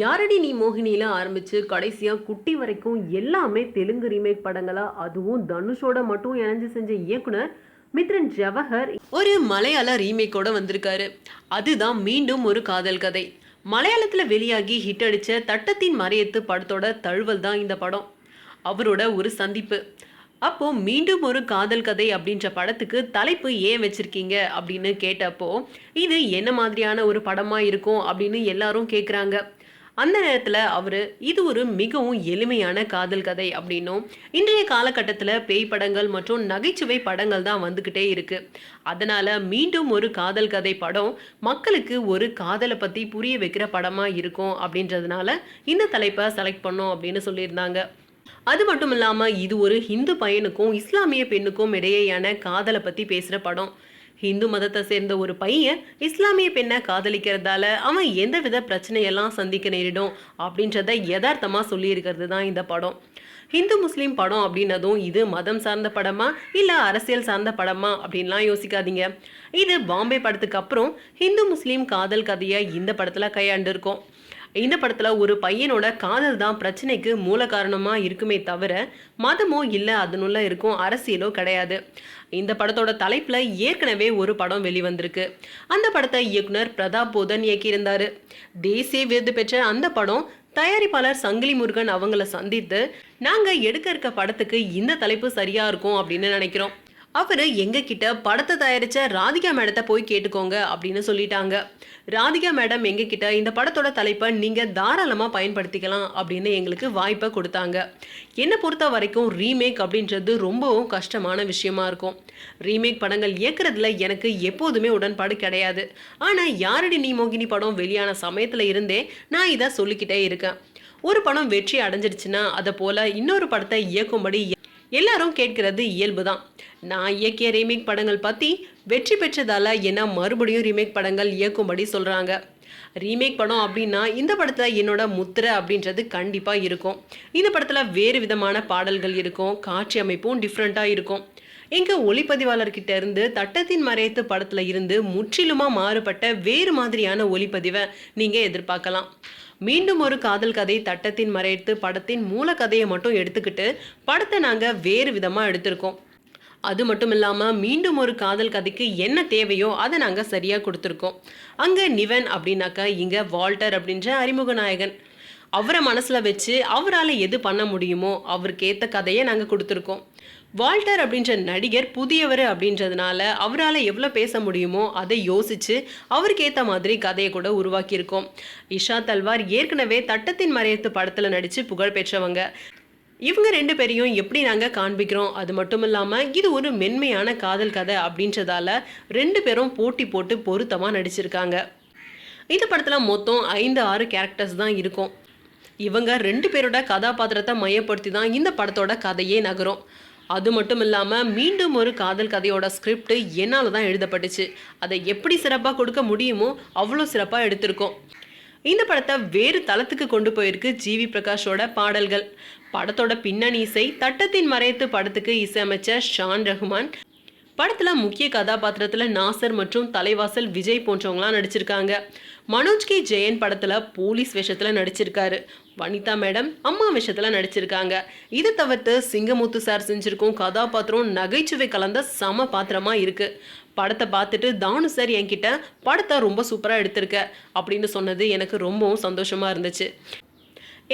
யாரடி நீ மோகினியில் ஆரம்பித்து கடைசியாக குட்டி வரைக்கும் எல்லாமே தெலுங்கு ரீமேக் படங்களா? அதுவும் தனுஷோட மட்டும் இணைஞ்சு செஞ்ச இயக்குனர் மித்ரன் ஜவஹர். ஒரு மலையாள ரீமேக்கோட வந்திருக்காரு. அதுதான் மீண்டும் ஒரு காதல் கதை. மலையாளத்தில் வெளியாகி ஹிட் அடித்த தட்டத்தின் மறையத்து படத்தோட தழுவல் தான் இந்த படம். அவரோட ஒரு சந்திப்பு. அப்போ மீண்டும் ஒரு காதல் கதை அப்படின்ற படத்துக்கு தலைப்பு ஏன் வச்சிருக்கீங்க அப்படின்னு கேட்டப்போ இது என்ன மாதிரியான ஒரு படமா இருக்கும் அப்படின்னு எல்லாரும் கேட்குறாங்க அந்த நேரத்தில் அவர் இது ஒரு மிகவும் எளிமையான காதல் கதை அப்படின்னும் இன்றைய காலகட்டத்தில் பேய் படங்கள் மற்றும் நகைச்சுவை படங்கள் தான் வந்துக்கிட்டே இருக்கு. அதனால மீண்டும் ஒரு காதல் கதை படம் மக்களுக்கு ஒரு காதலை பற்றி புரிய வைக்கிற படமாக இருக்கும் அப்படின்றதுனால இந்த தலைப்பை செலக்ட் பண்ணோம் அப்படின்னு சொல்லியிருந்தாங்க. அது மட்டும் இல்லாமல் இது ஒரு ஹிந்து பையனுக்கும் இஸ்லாமிய பெண்ணுக்கும் இடையேயான காதலை பற்றி பேசுகிற படம். ஹிந்து மதத்தை சேர்ந்த ஒரு பையன் இஸ்லாமிய பெண்ணை காதலிக்கிறதால அவன் எந்தவித பிரச்சனையெல்லாம் சந்திக்க நேரிடும் அப்படின்றத யதார்த்தமாக சொல்லியிருக்கிறது தான் இந்த படம். ஹிந்து முஸ்லீம் படம் அப்படின்னதும் இது மதம் சார்ந்த படமா இல்லை அரசியல் சார்ந்த படமா அப்படின்லாம் யோசிக்காதீங்க. இது பாம்பே படத்துக்கு அப்புறம் ஹிந்து முஸ்லீம் காதல் கதையை இந்த படத்தில் கையாண்டிருக்கோம். இந்த படத்தில் ஒரு பையனோட காதல் தான் பிரச்சனைக்கு மூல காரணமாக இருக்குமே தவிர மதமோ இல்லை அதனுள்ள இருக்கும் அரசியலோ கிடையாது. இந்த படத்தோட தலைப்பில் ஏற்கனவே ஒரு படம் வெளிவந்திருக்கு. அந்த படத்தை இயக்குனர் பிரதாப் போதன் இயக்கியிருந்தார். தேசிய விருது பெற்ற அந்த படம் தயாரிப்பாளர் சங்கிலி முருகன் அவங்கள சந்தித்து நாங்கள் எடுக்க இருக்க படத்துக்கு இந்த தலைப்பு சரியாக இருக்கும் அப்படின்னு நினைக்கிறோம். அவர் எங்ககிட்ட படத்தை தயாரித்த ராதிகா மேடத்தை போய் கேட்டுக்கோங்க அப்படின்னு சொல்லிட்டாங்க. ராதிகா மேடம் எங்ககிட்ட இந்த படத்தோட தலைப்பை நீங்கள் தாராளமாக பயன்படுத்திக்கலாம் அப்படின்னு எங்களுக்கு வாய்ப்பை கொடுத்தாங்க. என்னை பொறுத்த வரைக்கும் ரீமேக் அப்படின்றது ரொம்பவும் கஷ்டமான விஷயமா இருக்கும். ரீமேக் படங்கள் இயக்குறதுல எனக்கு எப்போதுமே உடன்பாடு கிடையாது. ஆனால் யாரடி நீ மோகினி படம் வெளியான சமயத்தில் இருந்தே நான் இதை சொல்லிக்கிட்டே இருக்கேன். ஒரு படம் வெற்றி அடைஞ்சிருச்சுன்னா அதை போல இன்னொரு படத்தை இயக்கும்படி எல்லாரும் கேட்கிறது இயல்பு தான் நான் இயக்கிய ரீமேக் படங்கள் பற்றி வெற்றி பெற்றதால என்ன மறுபடியும் ரீமேக் படங்கள் இயக்கும்படி சொல்கிறாங்க ரீமேக் படம் அப்படின்னா இந்த படத்தில் என்னோட முத்திரை அப்படின்றது கண்டிப்பாக இருக்கும். இந்த படத்தில் வேறு விதமான பாடல்கள் இருக்கும். காட்சி அமைப்பும் டிஃப்ரெண்ட்டாக இருக்கும். எங்கள் ஒளிப்பதிவாளர்கிட்ட இருந்து தட்டத்தின் மறைத்து படத்தில் இருந்து முற்றிலுமாக மாறுபட்ட வேறு மாதிரியான ஒளிப்பதிவை நீங்கள் எதிர்பார்க்கலாம். மீண்டும் ஒரு காதல் கதை தட்டத்தின் மறைத்து படத்தின் மூல கதையை மட்டும் எடுத்துக்கிட்டு படத்தை நாங்கள் வேறு விதமாக எடுத்திருக்கோம். அது மட்டும் இல்லாமல் மீண்டும் ஒரு காதல் கதைக்கு என்ன தேவையோ அதை நாங்கள் சரியாக கொடுத்துருக்கோம். அங்கே நிவன் அப்படின்னாக்கா இங்கே வால்டர் அப்படின்ற அறிமுக நாயகன் அவரை மனசில் வச்சு அவரால் எது பண்ண முடியுமோ அவருக்கு ஏற்ற கதையை நாங்கள் கொடுத்துருக்கோம். வால்டர் அப்படின்ற நடிகர் புதியவர் அப்படின்றதுனால அவரால் எவ்வளோ பேச முடியுமோ அதை யோசித்து அவருக்கு ஏற்ற மாதிரி கதையை கூட உருவாக்கியிருக்கோம். இஷா தல்வார் ஏற்கனவே தட்டத்தின் மறையத்து படத்தில் நடித்து புகழ் பெற்றவங்க. இவங்க ரெண்டு பேரையும் எப்படி நாங்கள் காண்பிக்கிறோம்? அது மட்டும் இல்லாமல் இது ஒரு மென்மையான காதல் கதை அப்படின்றதால ரெண்டு பேரும் போட்டி போட்டு பொருத்தமாக நடிச்சிருக்காங்க. இந்த படத்தில் மொத்தம் ஐந்து ஆறு கேரக்டர்ஸ் தான் இருக்கும். இவங்க ரெண்டு பேரோட கதாபாத்திரத்தை மையப்படுத்தி தான் இந்த படத்தோட கதையே நகரும். அது மட்டும் இல்லாமல் மீண்டும் ஒரு காதல் கதையோட ஸ்கிரிப்ட் என்னால் தான் எழுதப்பட்டுச்சு. அதை எப்படி சிறப்பாக கொடுக்க முடியுமோ அவ்வளோ சிறப்பாக எடுத்திருக்கோம். இந்த படத்தை வேறு தளத்துக்கு கொண்டு போயிருக்கு ஜிவி பிரகாஷோட பாடல்கள். படத்தோட பின்னணி இசை தட்டத்தின் மறைத்து படத்துக்கு இசையமைச்ச ஷான் ரஹ்மான் படத்தில் முக்கிய கதாபாத்திரத்தில் நாசர் மற்றும் தலைவாசல் விஜய் போன்றவங்களாம் நடிச்சிருக்காங்க. மனோஜ் கே. ஜெயன் படத்தில் போலீஸ் வேஷத்துல நடிச்சிருக்காரு. வனிதா மேடம் அம்மா விஷயத்தில் நடிச்சிருக்காங்க. இதை தவிர்த்து சிங்கமுத்து சார் செஞ்சிருக்கும் கதாபாத்திரம் நகைச்சுவை கலந்த சம பாத்திரமாக இருக்குது படத்தை பார்த்துட்டு தானு சார் என்கிட்ட படத்தை ரொம்ப சூப்பராக எடுத்திருக்க அப்படின்னு சொன்னது எனக்கு ரொம்பவும் சந்தோஷமாக இருந்துச்சு.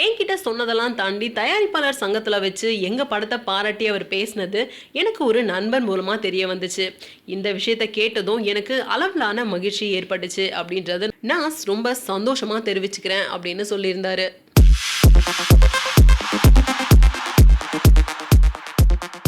என்கிட்ட சொன்னதெல்லாம் தாண்டி தயாரிப்பாளர் சங்கத்தில் வச்சு எங்கள் படத்தை பாராட்டி அவர் பேசினது எனக்கு ஒரு நண்பன் மூலமாக தெரிய வந்துச்சு. இந்த விஷயத்தை கேட்டதும் எனக்கு அளவிலான மகிழ்ச்சி ஏற்பட்டுச்சு அப்படின்றது நான் ரொம்ப சந்தோஷமாக தெரிவிச்சுக்கிறேன் அப்படின்னு சொல்லியிருந்தாரு.